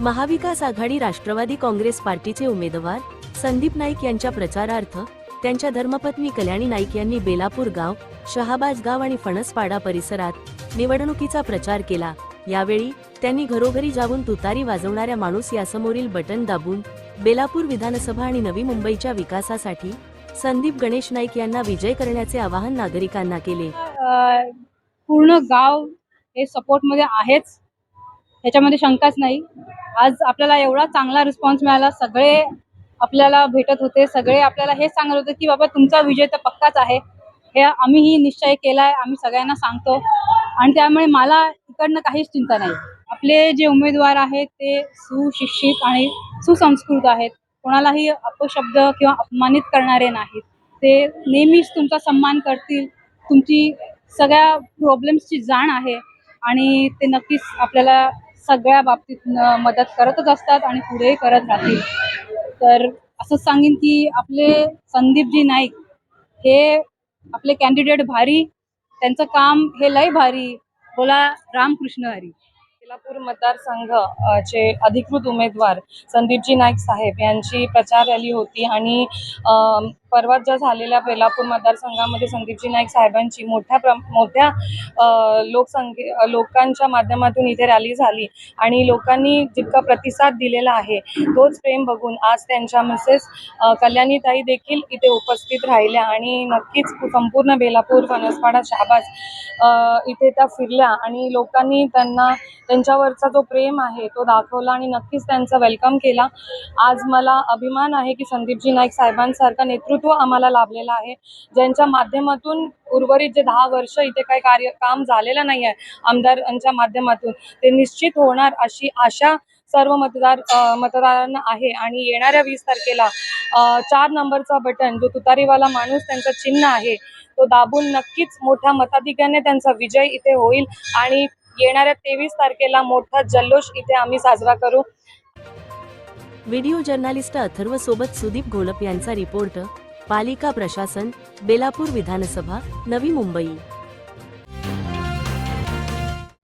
महाविकास आघाडी राष्ट्रवादी काँग्रेस पार्टीचे उमेदवार संदीप नाईक यांच्या प्रचारार्थ त्यांच्या धर्मपत्नी कल्याणी नाईक यांनी बेलापूर गाव शहाबाज गाव आणि फणसपाडा परिसरात निवडणुकीचा प्रचार केला. यावेळी त्यांनी घरोघरी जाऊन तुतारी वाजवणाऱ्या माणूस यासमोरील बटन दाबून बेलापूर विधानसभा आणि नवी मुंबईच्या विकासासाठी संदीप गणेश नाईक यांना विजय करण्याचे आवाहन नागरिकांना केले. पूर्ण गाव हे सपोर्टमध्ये आहेच. ह्याच्यामध्ये शंकाच नाही. आज आपल्याला एवढा चांगला रिस्पॉन्स मिळाला सगळे आपल्याला भेटत होते सगळे आपल्याला हे सांगत होते की बाबा तुमचा विजय तर पक्काच आहे. हे आम्हीही निश्चय केला आहे आम्ही सगळ्यांना सांगतो. आणि त्यामुळे मला इकडनं काहीच चिंता नाही. आपले जे उमेदवार आहेत ते सुशिक्षित आणि सुसंस्कृत आहेत. कोणालाही अपशब्द किंवा अपमानित करणारे नाहीत. ते नेहमीच तुमचा सन्मान करतील. तुमची सगळ्या प्रॉब्लेम्सची जाण आहे. आणि ते नक्कीच आपल्याला सगळ्या बाबतीत मदत करतच असतात आणि पुढेही करत राहतील. तर असं सांगेन की आपले संदीपजी नाईक हे आपले कॅन्डिडेट भारी त्यांचं काम हे लय भारी. बोला रामकृष्ण हरी. सोलापूर मतदारसंघ चे अधिकृत उमेदवार संदीपजी नाईक साहेब यांची प्रचार रॅली होती आणि अ, परवा ज्या झालेल्या बेलापूर मतदारसंघामध्ये संदीपजी नाईक साहेबांची मोठ्या प्र मोठ्या लोकसंख्ये लोकांच्या माध्यमातून इथे रॅली झाली आणि लोकांनी जितका प्रतिसाद दिलेला आहे तोच प्रेम बघून आज त्यांच्या मिसेस कल्याणीताई देखील इथे उपस्थित राहिल्या आणि नक्कीच संपूर्ण बेलापूर फणसपाडा शहाबाज इथे त्या फिरल्या आणि लोकांनी त्यांना त्यांच्यावरचा जो प्रेम आहे तो दाखवला आणि नक्कीच त्यांचा वेलकम केला. आज मला अभिमान आहे की संदीपजी नाईक साहेबांसारखं नेतृत्व आम्हाला लाभलेलं आहे. ज्यांच्या माध्यमातून उर्वरित जे दहा वर्ष इथे काही कार्य काम झालेलं नाही आहे आमदारांच्या माध्यमातून ते निश्चित होणार अशी आशा सर्व मतदार मतदारांना आहे. आणि येणाऱ्या वीस तारखेला चार नंबरचा बटन जो तुतारीवाला माणूस त्यांचं चिन्ह आहे तो दाबून नक्कीच मोठ्या मताधिक्याने त्यांचा विजय इथे होईल. आणि येणाऱ्या तेवीस तारखेला मोठा जल्लोष इथे आम्ही साजरा करू. व्हिडिओ जर्नालिस्ट अथर्व सोबत सुदीप घोलप यांचा रिपोर्ट. पालिका प्रशासन बेलापूर विधानसभा नवी मुंबई.